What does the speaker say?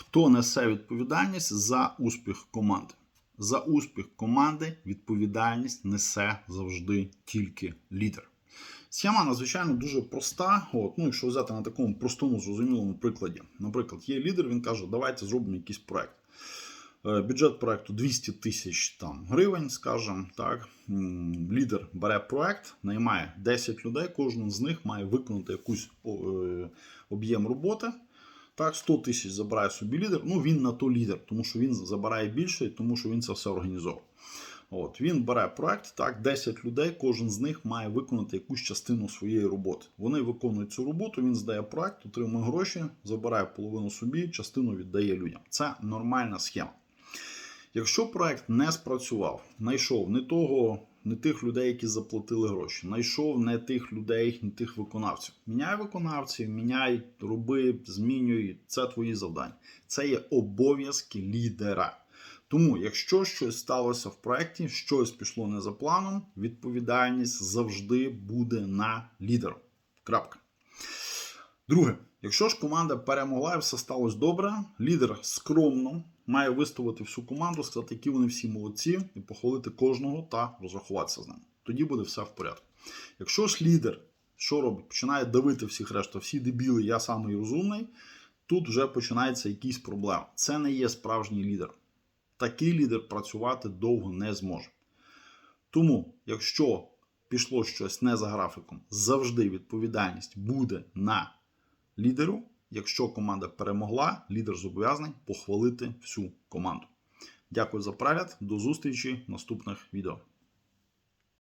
Хто несе відповідальність за успіх команди? За успіх команди відповідальність несе завжди тільки лідер. Схема надзвичайно дуже проста. От, ну, якщо взяти на такому простому, зрозумілому прикладі. Наприклад, є лідер, він каже, давайте зробимо якийсь проект. Е, Бюджет проекту 200 тисяч там, гривень, скажімо так. Лідер бере проект, наймає 10 людей, кожен з них має виконати якийсь об'єм роботи. Так, 100 тисяч забирає собі лідер. Ну, він на то лідер, тому що він забирає більше, тому що він це все організовує. От, він бере проект, так, 10 людей, кожен з них має виконати якусь частину своєї роботи. Вони виконують цю роботу, він здає проект, отримує гроші, забирає половину собі, частину віддає людям. Це нормальна схема. Якщо проект не спрацював, знайшов не того, не тих людей, які заплатили гроші, знайшов не тих людей, не тих виконавців. Міняй виконавців, міняй, роби, змінюй. Це твої завдання. Це є обов'язки лідера. Тому, якщо щось сталося в проєкті, щось пішло не за планом, відповідальність завжди буде на лідеру. Крапка. Друге, якщо ж команда перемогла і все сталося добре, лідер скромно має виставити всю команду, сказати, які вони всі молодці, і похвалити кожного та розрахуватися з ним. Тоді буде все в порядку. Якщо ж лідер, що робить? Починає давити всіх решта, всі дебіли, я самий розумний, тут вже починається якісь проблеми. Це не є справжній лідер. Такий лідер працювати довго не зможе. Тому, якщо пішло щось не за графіком, завжди відповідальність буде на лідеру. Якщо команда перемогла, лідер зобов'язаний похвалити всю команду. Дякую за перегляд. До зустрічі в наступних відео.